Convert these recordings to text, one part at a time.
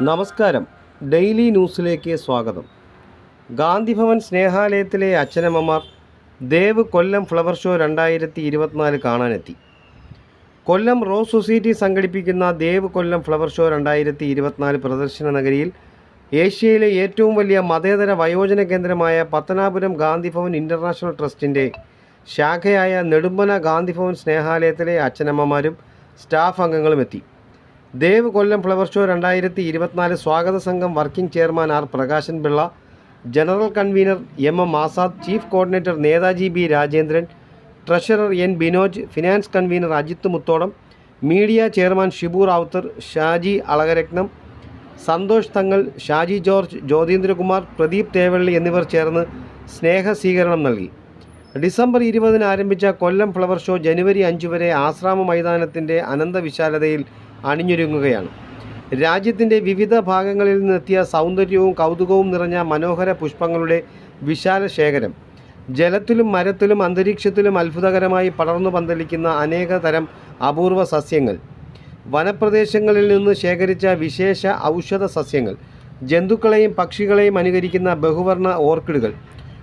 നമസ്കാരം. ഡെയിലി ന്യൂസിലേക്ക് സ്വാഗതം. ഗാന്ധിഭവൻ സ്നേഹാലയത്തിലെ അച്ഛനമ്മമാർ ദേവ് കൊല്ലം ഫ്ലവർ ഷോ രണ്ടായിരത്തി ഇരുപത്തിനാല് കാണാനെത്തി. കൊല്ലം റോസ് സൊസൈറ്റി സംഘടിപ്പിക്കുന്ന ദേവ് കൊല്ലം ഫ്ലവർ ഷോ രണ്ടായിരത്തി ഇരുപത്തിനാല് പ്രദർശന നഗരിയിൽ ഏഷ്യയിലെ ഏറ്റവും വലിയ മതേതര വയോജന കേന്ദ്രമായ പത്തനാപുരം ഗാന്ധിഭവൻ ഇന്റർനാഷണൽ ട്രസ്റ്റിന്റെ ശാഖയായ നെടുമ്പന ഗാന്ധിഭവൻ സ്നേഹാലയത്തിലെ അച്ഛനമ്മമാരും സ്റ്റാഫ് അംഗങ്ങളും എത്തി. ദേവ് കൊല്ലം ഫ്ലവർ ഷോ രണ്ടായിരത്തി ഇരുപത്തിനാല് സ്വാഗത സംഘം working chairman R Prakashan Pillai general convener M M Azad chief coordinator Netaji B Rajendran treasurer N Binoj finance convener Ajith Muthodam media chairman Shibu Rawther Shaji Alakaratnam Santhosh Thangal Shaji George Jyothindrakumar Pradeep Thevally എന്നിവർ ചേർന്ന് സ്നേഹ സ്വീകരണം നൽകി. December ഇരുപതിന് ആരംഭിച്ച കൊല്ലം flower show ജനുവരി അഞ്ച് വരെ ആശ്രാമ മൈതാനത്തിന്റെ അനന്തവിശാലതയിൽ അണിഞ്ഞൊരുങ്ങുകയാണ്. രാജ്യത്തിന്റെ വിവിധ ഭാഗങ്ങളിൽ നിന്നെത്തിയ സൗന്ദര്യവും കൗതുകവും നിറഞ്ഞ മനോഹര പുഷ്പങ്ങളുടെ വിശാല ശേഖരം. ജലത്തിലും മരത്തിലും അന്തരീക്ഷത്തിലും അത്ഭുതകരമായി പടർന്നു പന്തലിക്കുന്ന അനേക തരം അപൂർവ സസ്യങ്ങൾ. വനപ്രദേശങ്ങളിൽ നിന്ന് ശേഖരിച്ച വിശേഷ ഔഷധ സസ്യങ്ങൾ. ജന്തുക്കളെയും പക്ഷികളെയും അനുകരിക്കുന്ന ബഹുവർണ ഓർക്കിഡുകൾ.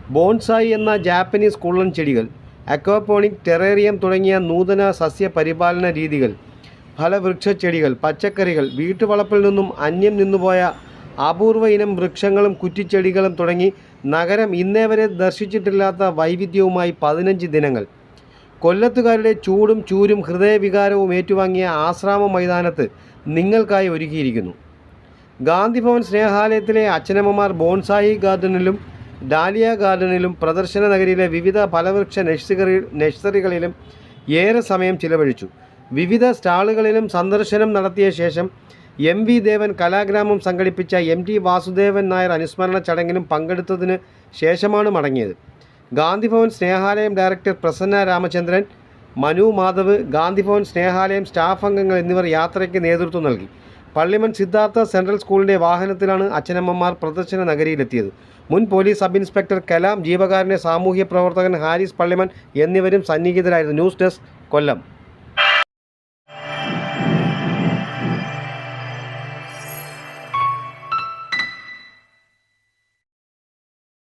ബോൺസായി എന്ന ജാപ്പനീസ് കുള്ളൻ ചെടികൾ. അക്വാപോണിക് ടെറേറിയം തുടങ്ങിയ നൂതന സസ്യ പരിപാലന രീതികൾ. ഫലവൃക്ഷച്ചെടികൾ പച്ചക്കറികൾ വീട്ടുവളപ്പിൽ നിന്നും അന്യം നിന്നുപോയ അപൂർവ ഇനം വൃക്ഷങ്ങളും കുറ്റിച്ചെടികളും തുടങ്ങി നഗരം ഇന്നേ വരെ ദർശിച്ചിട്ടില്ലാത്ത വൈവിധ്യവുമായി പതിനഞ്ച് ദിനങ്ങൾ. കൊല്ലത്തുകാരുടെ ചൂടും ചൂരും ഹൃദയവികാരവും ഏറ്റുവാങ്ങിയ ആശ്രാമ മൈതാനത്ത് നിങ്ങൾക്കായി ഒരുക്കിയിരിക്കുന്നു. ഗാന്ധിഭവൻ സ്നേഹാലയത്തിലെ അച്ഛനമ്മമാർ ബോൺസായി ഗാർഡനിലും ഡാലിയ ഗാർഡനിലും പ്രദർശന നഗരിയിലെ വിവിധ ഫലവൃക്ഷ നഴ്സറി നഴ്സറികളിലും ഏറെ സമയം ചിലവഴിച്ചു. വിവിധ സ്റ്റാളുകളിലും സന്ദർശനം നടത്തിയ ശേഷം എം വി ദേവൻ കലാഗ്രാമം സംഘടിപ്പിച്ച എം ടി വാസുദേവൻ നായർ അനുസ്മരണ ചടങ്ങിലും പങ്കെടുത്തതിന് ശേഷമാണ് മടങ്ങിയത്. ഗാന്ധിഭവൻ സ്നേഹാലയം ഡയറക്ടർ പ്രസന്ന രാമചന്ദ്രൻ മനു മാധവ് ഗാന്ധിഭവൻ സ്നേഹാലയം സ്റ്റാഫ് അംഗങ്ങൾ എന്നിവർ യാത്രയ്ക്ക് നേതൃത്വം നൽകി. പള്ളിമൺ സിദ്ധാർത്ഥ സെൻട്രൽ സ്കൂളിന്റെ വാഹനത്തിലാണ് അച്ഛനമ്മമാർ പ്രദർശന നഗരിയിലെത്തിയത്. മുൻ പോലീസ് സബ് ഇൻസ്പെക്ടർ കലാം ജീവകാരനെ സാമൂഹ്യ പ്രവർത്തകൻ ഹാരിസ് പള്ളിമൺ എന്നിവരും സന്നിഹിതരായിരുന്നു. News desk Kollam.